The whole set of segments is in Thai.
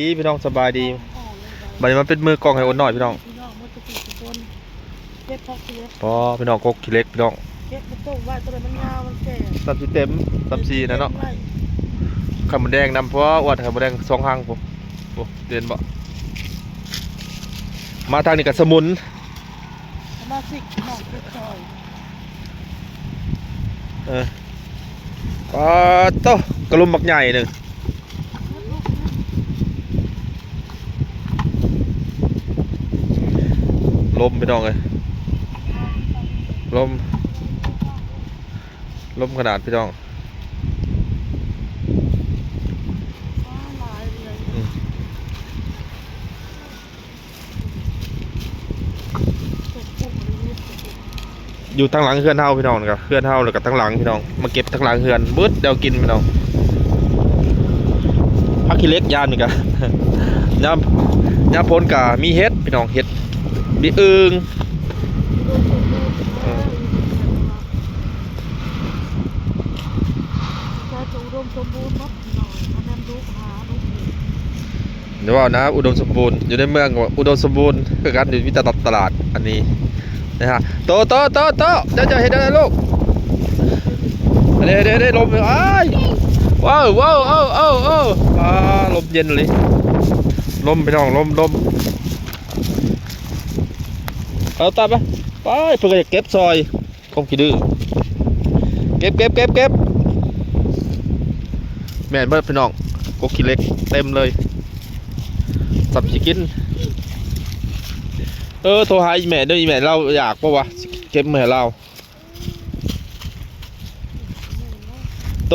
ดีพี่น้องสบายดีบัดนี้มันเป็นมือกล้องให้โอนหน่อยพี่น้องพี่น้องมันจะติดบนเก็บพักเก็บพอพี่น้องกกขี้เล็กพี่น้องเก็บมันต้มไว้ตัวไหนมันยาวมันแก่สามสิเต็มสามสี่นะเนาะไข่มดแดงนำเพราะว่าอวดไข่มดแดงสองห้างผมโอ้เรียนบ่มาทางนี้กับสมุนมาสิน้องเก็บซอยเออปาโตะกระลุมบักใหญ่หนึ่ง ลมพี่น้องเลยลมลมขนาดพี่น้องอยู่ทางหลังเฮือนเฮาพี่น้องนะครับเฮือนเฮาแล้วก็ทางหลังพี่น้องมาเก็บทางหลังเฮือนเบิดเดี๋ยวกินพี่น้องพักขี้เล็กยามนี่กะยามยามพ้นกะมีเฮ็ดพี่น้องเฮ็ด มีอึงจะจะอุดมสมบูรณ์มั้งหน่อนดันลูกหาลูกเห็ดเดี๋ยวว่านะอุดมสมบูรณ์อยู่ในเมืองอุดมสมบูรณ์คือกันอยู่ที่ตลาดตลาดอันนี้นะฮะโตโตโตโตเดี๋ยวจะเห็นอะไรลูกเดี๋ยวเดี๋ยวเดี๋ยวลมอ้ายว้าวว้าวเอ้าเอ้าเอ้าอ่าลมเย็นเลยลมพี่น้องลมลม เอาตามไปไปเพื่อจะเก็บซอยคงขี้ดื้อเก็บเก็บเก็บเก็บแม่นเบิดพี่น้องกกขี้เล็กเต็มเลยสับสิกินเออโทรหาอีแม่ด้วยอีแม่เราอยากปะวะเก็บมือเราโต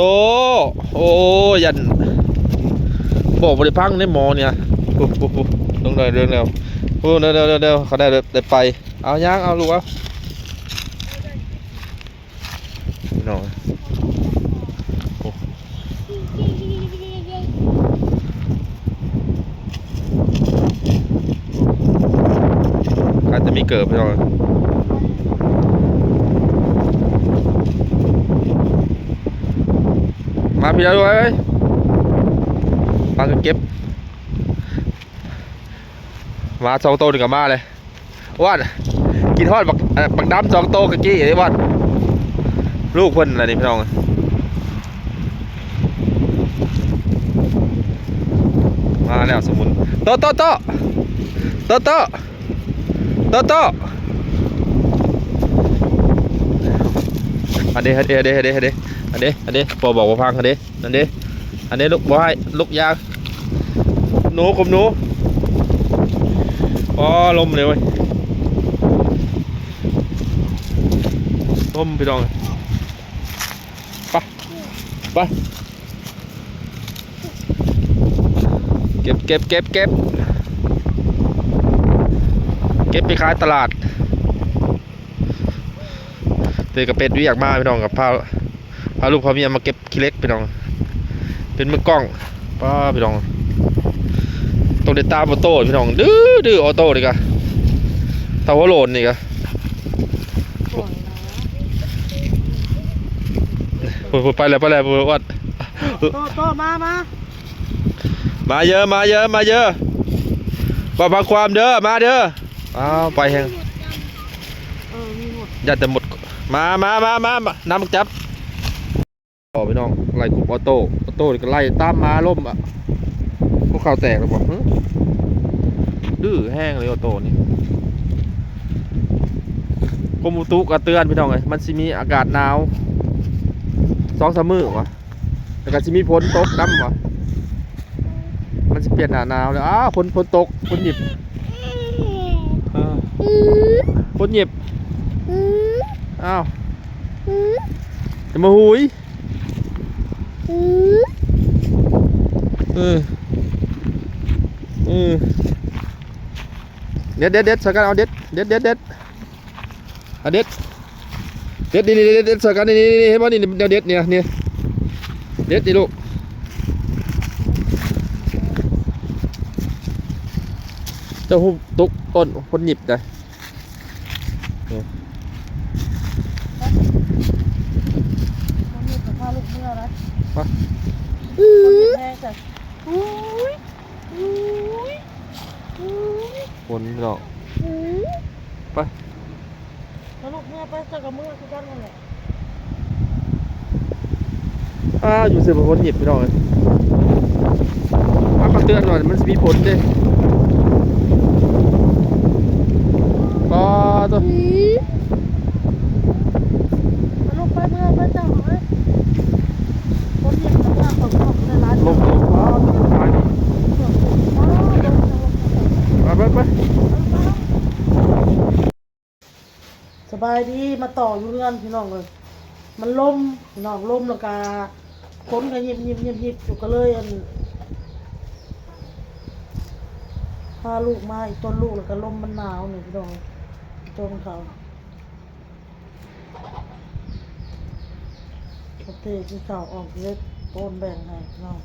โอ้ยันบอกบริพังในหมอเนี่ยปุ๊บปุ๊บปุ๊บลงเลยเร็วเร็วโอ้เร็วเร็วเร็วเร็วเขาได้ได้ไป เอาย่างเอาลูกเอาพี่น้องโอ้อาจจะมีเกิดพี่น้องมาพี่เราด้วยปังเก็บมาสองโตวหนึ่งกับมาเลย ว่านกินทอดบักบักดำสองโตกะกี้ไอ้ว่านลูกคนอะไรนี่พี่น้องมาแล้วสมุนโตโตโตโตโตโตโตอันเดอันเดอันเดอันเดอันเดอันเดอันเดพอบอกว่าพังอันเดอันเดอันเดลูกบอยลูกยางหนูกลมหนูอ๋อลมเลยเว้ย มพี่น้องไปไปเก็บเก็บเก็บเก็บเก็บไปขายตลาดเตยกับเป็ดวิอยากมาพี่น้องกับพาพาลูกพาเมียมาเก็บขี้เล็กพี่น้อง เป็นมือกล้องป้าพี่น้องต้องได้ตาออโต้พี่น้องดื้อดื้อออโต้เลยกะเตาวโลนนี่กะ สวยนะ พูดพูด ไปแล้วไปแล้วพูดวัดโตโตมามามาเยอะมาเยอะมาเยอะบ่ฟังความเด้อมาเด้ออ้าวไปแหงเออมีหมดยัดแต่หมดมามามามามาน้ำจับต่อพี่น้องไล่กลุ่มออโต้ออโต้นี่ก็ไล่ตามมาล่มอะพวกเขาแตกแล้วบอกหึดื้อแห้งเลยออโต้นี่กรมอุตุก็เตือนพี่น้องเลยมันสิมีอากาศหนาว สองสามมื้อวะแล้วก็สิมีฝนตกน้ำวะมันสิเปลี่ยนหน้าหนาวแล้วอ้าวฝนฝนตกฝนหยิบเออฝนหยิบอ้าวจะมาหุยเออเออเด็ดเด็ดเด็ดสกันเอาเด็ดเด็ดเด็ดเด็ดเอาเด็ด เด็ดนี่นี่เด็ดเด็ดสกันนี่นี่นี่เห็นป่ะนี่เดี๋ยวเด็ดเนี่ยเนี่ยเด็ดนี่ลูกเจ้าหุบตุกต้นคนหยิบได้มันมีแต่ผ้าลูกเมื่อนะมาคนแม่จ้ะอุ้ยอุ้ฝนพี่น้อไป แล้วลูกเมื่อไปเจอกับเมื่อคือกันนั่นแหละอ้าวอยู่เสือฝนหยิบพี่น้องเลยอ้าวก็เตือนหน่อยมันจะมีผลเด้ก็ตัวแล้วลูกไปเมื่อไปเจ้าหน่อยคนเย็นกับข้าวตกตกในร้าน ลงลงว้าวตัวสุดท้ายนี่ไปไปไป สบายดีมาต่ออยู่เรือนพี่น้องเลยมันลมพี่น้องลมแล้วก็คนก็ยิบยิบยิบยิบอยู่ก็เลยอันพาลูกมาอีกต้นลูกแล้วก็ลมมันหนาวนี่พี่น้องต้นเขาปกติที่เขาออกเล็กต้นแบ่งให้พี่น้อง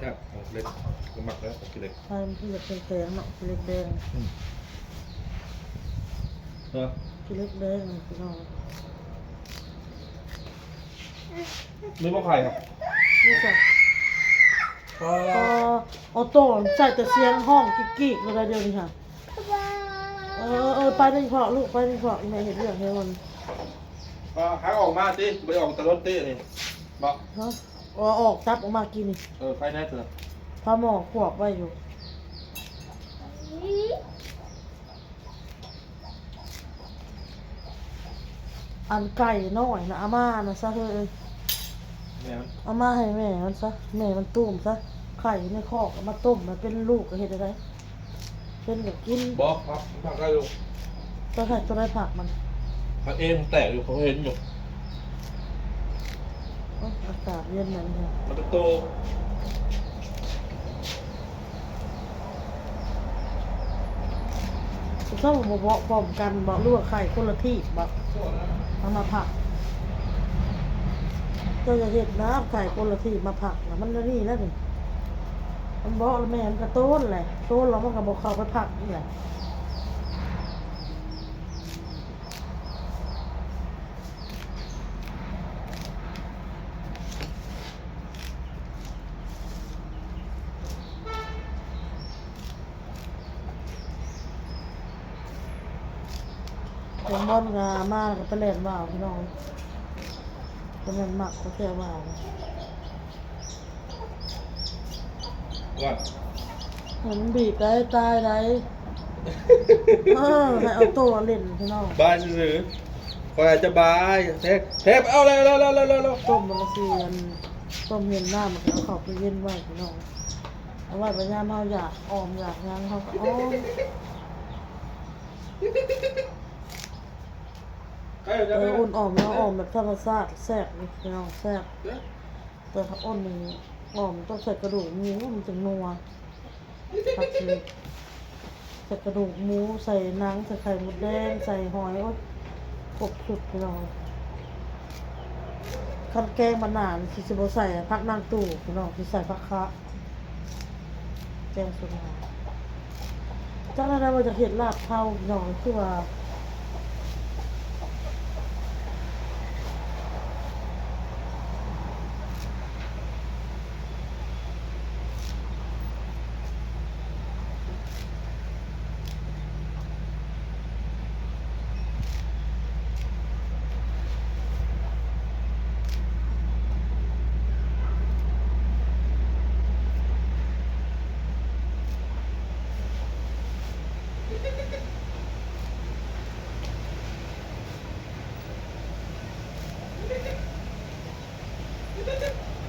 ครับของเล็กก็หมักแล้วของกินเล็กให้มันที่จะเป็นแสงเนาะเล็กแดง เออเล็กแดงนี่พี่น้องไม่บอกใครครับนี่จ้ะพอพอออโต้ใส่แต่เสียงห้องกิ๊กกิ๊กอะไรเดียวนี่ค่ะ เออเออไปนี่พอลูกไปนี่พอแม่เห็นเรื่องให้มันพอหาออกมาสิไปออกตะรถเต้นี่บอกฮะเอาออกจับออกมากินนี่เออไฟแน่เถอะพาหมอขวบไว้อยู่ อันไก่น้อยนะอาม่านะซะเฮ้ยแม่มันเอามาให้แม่มันซะแม่มันตุ้มซะไข่ในคอกเอามาต้มมันเป็นลูกก็เห็นอะไรเป็นแบบกินบอกครับผักได้อยู่ตัวไข่ตัวได้ผักมันผักเองแตกอยู่เขาเห็นอยู่เอ้าอากาศเย็นเหมือนกันมันจะโตถ้าผมบอกพร้อมกันบอกลูกไข่คนละที่บอกเอา มาผักเจ้าจะเห็ดน้ำไข่คนละทีมาผักนะมันนี่แล้วนี่มันบอกแล้วแม่มันกระโต้นเลยโต้นแล้วมันก็บอกเขาไปผักนี่แหละ เป็นบอนงามากกับไปเล่นว่าวพี่น้องเป็นเล่นหมักก็แค่ว่าวก่อนเห็นบีบได้ตายได้เออให้เอาตัวเล่นพี่น้องบายหรือคอยจะบายเทปเทปเอาเลยเลยเลยเลยเลยต้มมันก็เสียนต้มเย็นหน้ามันก็เอาเข้าไปเย็นไว้พี่น้องเอาไว้ไปย่ามเฮาอยากออมอยากหยังเขาก็อ้อม เอ้ยเอจะอไปอุ่นออมแล้วออมแบบธรรมชาติแซ่บนี่พี่น้องแซ่บแต่ถ้าอ้นนี่ออมต้องใส่กระดูกหมูมันจะนัวผักชีใส่กระดูกหมูใส่หนังใส่ไข่มดแดงใส่หอยโอ้ยครบสุดพี่น้องคันแกงมะนาวที่สิบใส่ผักนางตู่พี่น้องที่ใส่ผักคะแกงสุดาจังนั้นว่าจะเห็นลาบเท่าพี่น้องคือว่า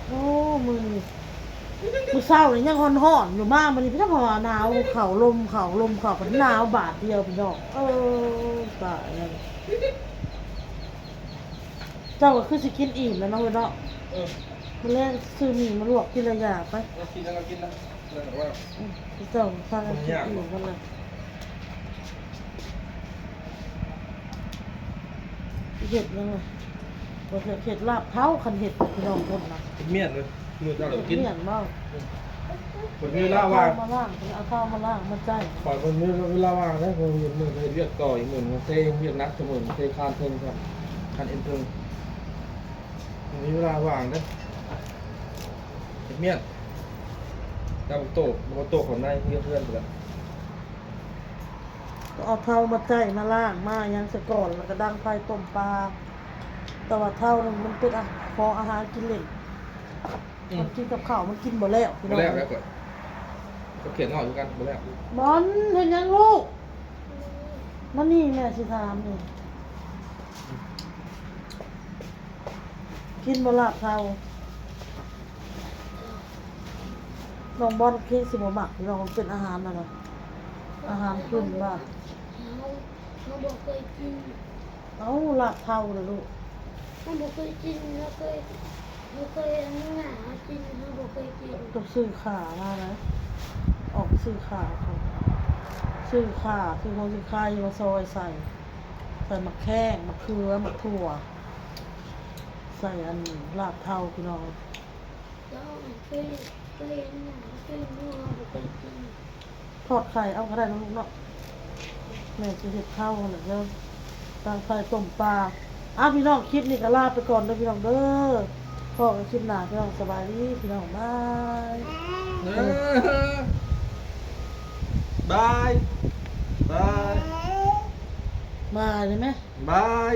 โอ้มือนี่มือ เศร้าเลยยังห่อนห่อนๆอยู่มากมันนี่พี่น้องว่าหนาวเข่าลมเข่าลมเข่าเป็นหนาวบาทเดียวพี่น้องเออตายแล้วเจ้าก็คือสิกินอิ่มแล้วเนาะเว้ยเนาะเออมันแรกซื้อหมี่มาลวกกินระยะไปเรากินแล้วก็กินนะแล้วแต่ว่าอืมเจ้าสร้างกินอิ่มกันเลยเห็ดยังไงบ่เห็ดเห็ดลาบเท้าคันเห็ดพี่น้องคนนะเป็นเมียนเลย มือเจ้าเห็เราดกินเมี่ยนเมาคนมีเวลาว่างเอข้มาล่างเอาข้าวมาล่างมาใจปล่อยคนมีเวลาว่างนะคนมีมือไปเรียกต่ออีกหมื่นเทเรียกนักเสมอเทคานเทิงครับคานเอ็นเทิงมีเวลาว่างนะเมียนดาวโตะดาวโตะของนายเพื่อนเพื่อนไปแล้วเอาเท่ามาใจมาล่างมายังสะก่อนแล้วก็ดังไฟต้มปลาแต่ว่าเท่านึงมันเป็นอาพออาหารกินเล่น มันกินกับข้าวมันกินบ่แล้วพี่มาน้องแล้วแล้วก่อนก็เขียนงอกอยู่กันมาแล้วบอลเห็นยังลูกมานี่แม่สิถามนี่กินบ่ลาบเท่าน้องบอลกินสิบ่หมักพี่น้องมันเป็นอาหารน่ะนะอาหารขึ้นว่าเขาเขาบอกเคยกินเอ้าลาบเท่าเลยลูก เขาบอกเคยกินแล้วเคย เขาเคยอันนั้นน่ะเขากินเขาบอกเคยกินต้องซื้อขามานะ ออกซื้อขาค่ะซื้อขาคือคนซื้อขาอยู่มาซอยใส่ ใส่มะแข้งมะเขือมะถั่ว ใส่อันลาบเท่าพี่น้องแล้วเคยเคยอันนั้นน่ะเคยนัวเขาบอกเคยกินทอดไข่เอาก็ได้นะลูกเนาะแม่จะเห็ดข้าวหน่อยแล้วตั้งไฟต้มปลาอ้าวพี่น้องคลิปนี้ก็ลาไปก่อนเด้อพี่น้องเด้อ พอกันคลิปหน้าพี่น้องสบายดีพี่น้องบายบายบายมาเลยไหมบาย